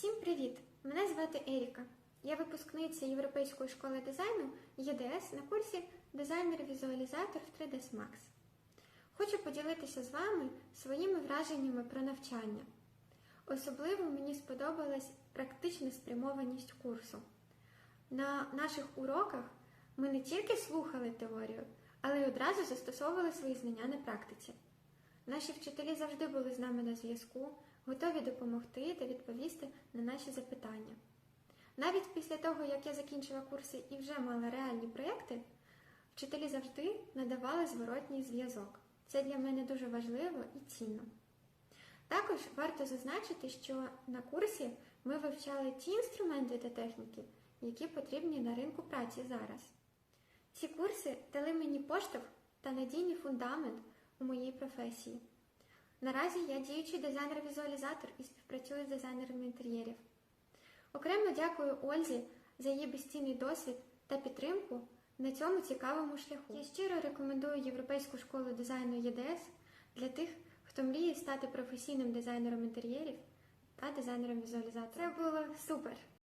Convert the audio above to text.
Всім привіт! Мене звати Еріка. Я випускниця Європейської школи дизайну ЄДС на курсі дизайнер-візуалізатор в 3ds Max. Хочу поділитися з вами своїми враженнями про навчання. Особливо мені сподобалась практична спрямованість курсу. На наших уроках ми не тільки слухали теорію, але й одразу застосовували свої знання на практиці. Наші вчителі завжди були з нами на зв'язку, готові допомогти та відповісти на наші запитання. Навіть після того, як я закінчила курси і вже мала реальні проєкти, вчителі завжди надавали зворотній зв'язок. Це для мене дуже важливо і цінно. Також варто зазначити, що на курсі ми вивчали ті інструменти та техніки, які потрібні на ринку праці зараз. Ці курси дали мені поштовх та надійний фундамент у моїй професії. Наразі я діючий дизайнер-візуалізатор і співпрацюю з дизайнерами інтер'єрів. Окремо дякую Ользі за її безцінний досвід та підтримку на цьому цікавому шляху. Я щиро рекомендую Європейську школу дизайну ЄДС для тих, хто мріє стати професійним дизайнером інтер'єрів та дизайнером візуалізатора. Це було супер!